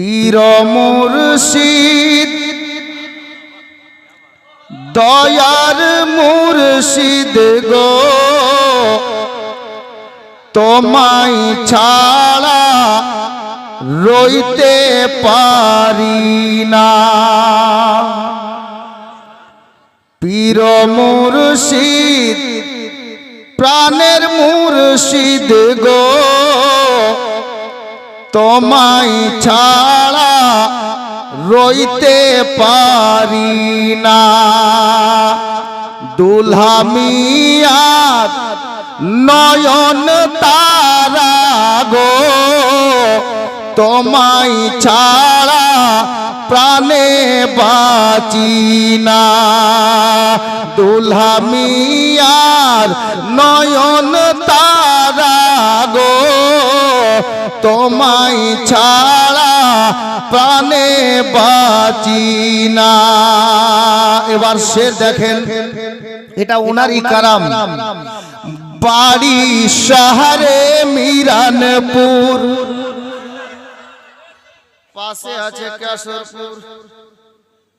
পীর মুর্শিদ, দয়ার মুর্শিদ গো। তোমায় ছাড়া রইতে পারি না। পীর মুর্শিদ, প্রাণের মুর্শিদ গো। তোমায় ছাড়া রইতে পারি না। দুলহা মিয়ার নয়ন তারা গো, তোমায় ছাড়া প্রাণে বাঁচি না। দুলহা মিয়ার নয়ন তারা গো তোমায় ছাড়া প্রাণে বাঁচি না। এবার সে দেখেন, এটা ওনারই কারাম। বাড়ি শহরে মিরানপুর। পাশে আছে কেশরপুর।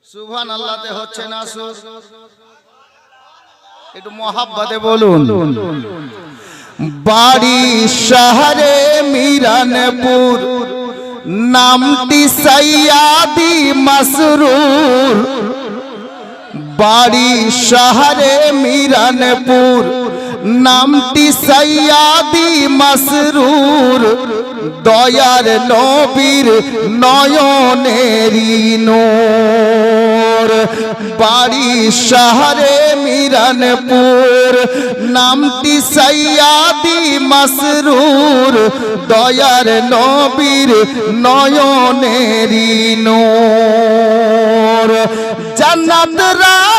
সুভান আল্লাহতে হচ্ছে না সুর একটু মহাব্বাতে বলুন। বাড়ি শহরে মিরানপুর। নামটি সৈয়াদি মসরুর। বাড়ি শহরে মিরানপুর। নামটি সৈয়াদি মসরুর, দয়ার নবীর নয়নেরি নোর। বাড়ি শহরে মিরানপুর, নামটি সৈয়াদি মসরুর, দয়ার নবীর নয়নেরি নোর। জন্নত রানীর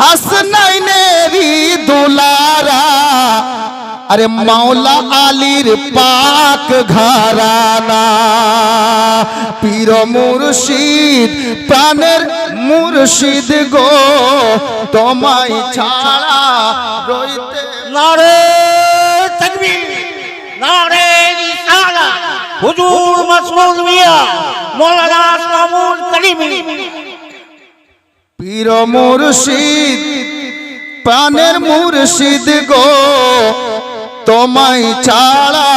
হাসনাইনেরি দুলারা, আরে মাওলা আলীর পাক ঘরানা, পীর মুর্শিদ, প্রাণের মুর্শিদ গো, তোমায় ছাড়া রইতে নারে তকবীর, নারে রিসালা হুজুর মাসউদ মিয়া মাওলানা মামুন করিমি পীর মুর্শিদ প্রাণের মুর্শিদ গো। তোমায় ছাড়া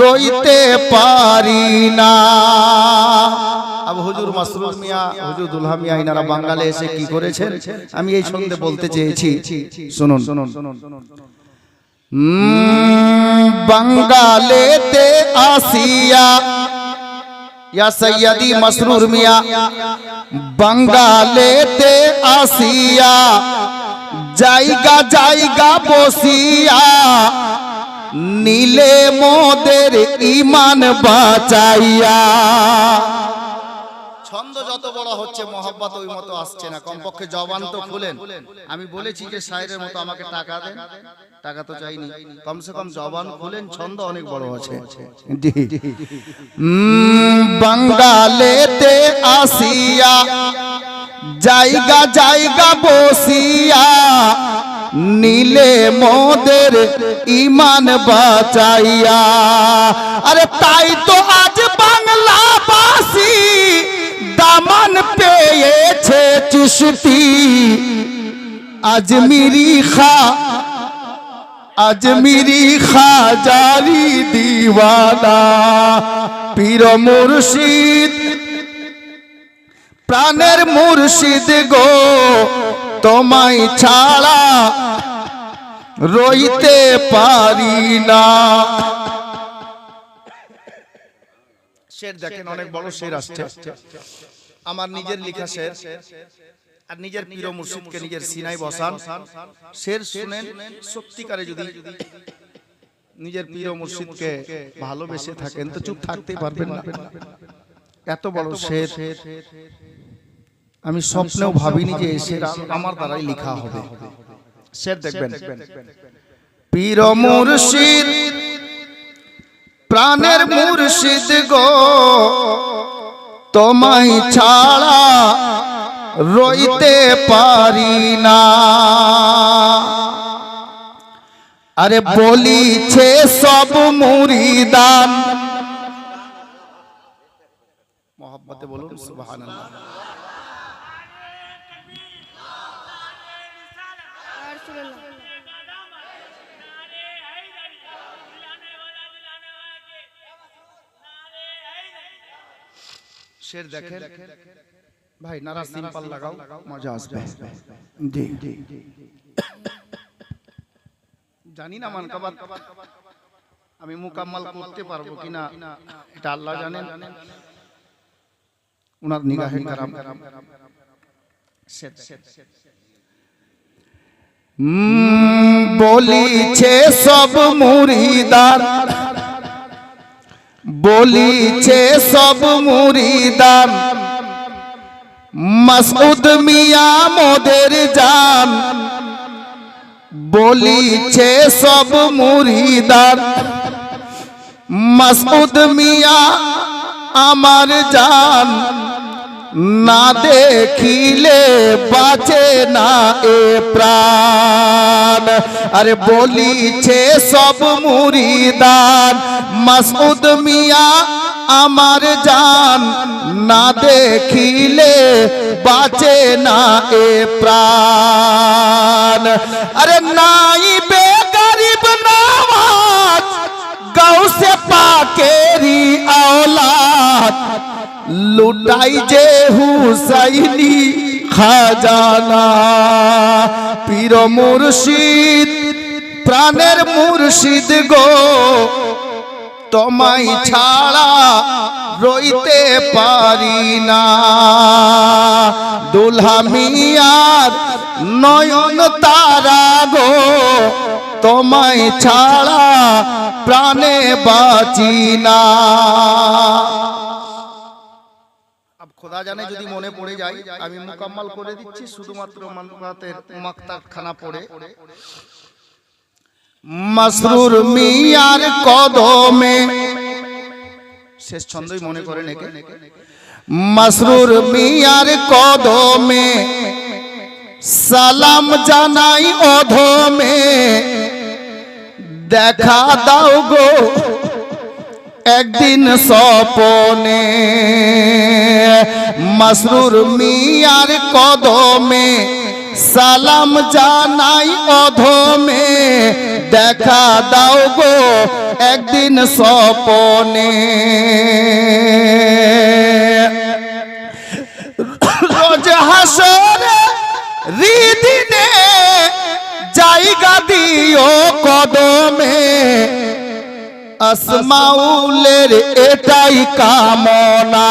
রইতে পারি না। আবু হুজুর মাসরুর মিয়া হুজুর দুলহা মিয়া ইনারা বাঙালি এসে কি করেছেন? আমি এই সঙ্গে বলতে চেয়েছি। শুনুন শুনুন বাঙ্গালেতে আসিয়া ইয়া সৈয়দি মসরুর মিয়া বাঙ্গালেতে আসিয়া জায়গা জায়গা বসিয়া নীলে মোদের ইমান বাঁচাইয়া যত বড় হচ্ছে, মহব্বত ওই মতো আসছে না। কমপক্ষে জবান তো খুলেন। আমি বলেছি যে শায়ের মতো আমাকে টাকা দেন। টাকা তো চাইনি। কমসে কম জবান খুলেন, ছন্দ অনেক বড় আছে। বাঙ্গালেতে আসিয়া, জায়গা জায়গা বসিয়া, নীলে মোদের ইমান বাঁচাইয়া। আরে তাই তো দামান পেয়েছে চিশতি আজমিরি খা আজমিরি খাজারি দিওয়ানা। পীর মুর্শিদ, প্রাণের মুর্শিদ গো, তোমায় ছাড়া রইতে পারি না। শের দেখেন, অনেক বড় শের আসছে। আমার নিজের লেখা শের আর নিজের প্রিয় মুর্শিদকে নিজের সিনাই বসান। শের শুনেন সত্যিকারে যদি নিজের প্রিয় মুর্শিদকে ভালোবেসে থাকেন তো চুপ থাকতেই পারবেন না। এত বড় শের আমি স্বপ্নেও ভাবিনি যে এই শের আমার দ্বারাই লেখা হবে। শের দেখবেন। পীর মুর্শিদ প্রাণের মুর্শিদ গো। তোমায় ছাড়া রইতে পারি না। আরে বলিছে সব মুরিদান। মহাব্বতে বলুন শের দেখেন। ভাই নারা সিম্পল লাগাও মজা আসবে। জি। জানি না মানকাবাদ আমি মুকাম্মাল করতে পারব কিনা এটা আল্লাহ জানেন। উনার নিগাহে কারাম বলিছে সব মুরিদার। বলিছে সব মুরিদান মসুদ মিয়া মোদের জান। বলিছে সব মুরিদান মাসউদ মিয়া আমার জান। না দেখিলে বাঁচে না এ প্রাণ। আরে বলিছে সব মুরিদান, মাসউদ মিয়া আমার জান, না দেখিলে বাঁচে না এ প্রাণ। আরে নাই লুটাই যে হুসাইনি খাজানা, পীর মুর্শিদ, প্রাণের মুর্শিদ গো। তোমায় ছাড়া রইতে পারি না। দুলহা মিয়ার নয়ন তারা গো। তোমায় ছাড়া প্রাণে বাঁচি না। খোদা যদি মনে পড়ে যায় আমি মুকাম্মাল করে দিচ্ছি শুধুমাত্র মানকাতের মাক্তার খানা পড়ে। মাসরুর মিয়ার কদমে। শেষ ছন্দই মনে করে নেকে। মাসরুর মিয়ার কদমে। সালাম জানাই অধমে। দেখা দাও গো। একদিন স্বপনে মাসরুর মিয়ার কদমে সালাম জানাই অধমে, দেখা দাও গো একদিন স্বপনে। রোজ হাসরে হৃদিনে জায়গা দিও কদমে আসমাউলের এটাই কামনা।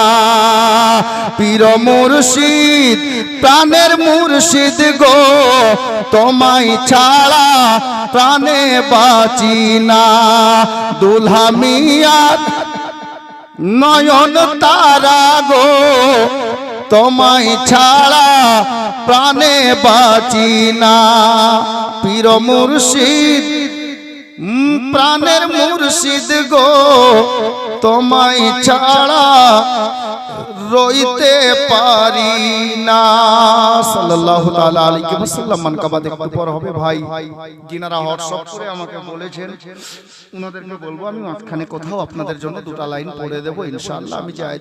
পীর মুর্শিদ, প্রাণের মুর্শিদ গো, তোমায় ছাড়া প্রাণে বাঁচি না। দুলহা মিয়ার নয়ন তারা গো, তোমায় ছাড়া প্রাণে বাঁচি না। পীর মুর্শিদ প্রাণের মুর্শিদ গো, তোমায় ছাড়া রইতে পারি না। সাল্লাল্লাহু তাআলা আলাইহি ওয়াসাল্লাম মানকাবা দেখতে পর হবে ভাই। যিনারা হোয়াটসঅ্যাপ করে আমাকে বলেছেন, উনাদেরকে বলব, আমি মাঝখানে কোথাও আপনাদের জন্য দুটো লাইন পড়ে দেবো, ইনশাআল্লাহ, আমি চাই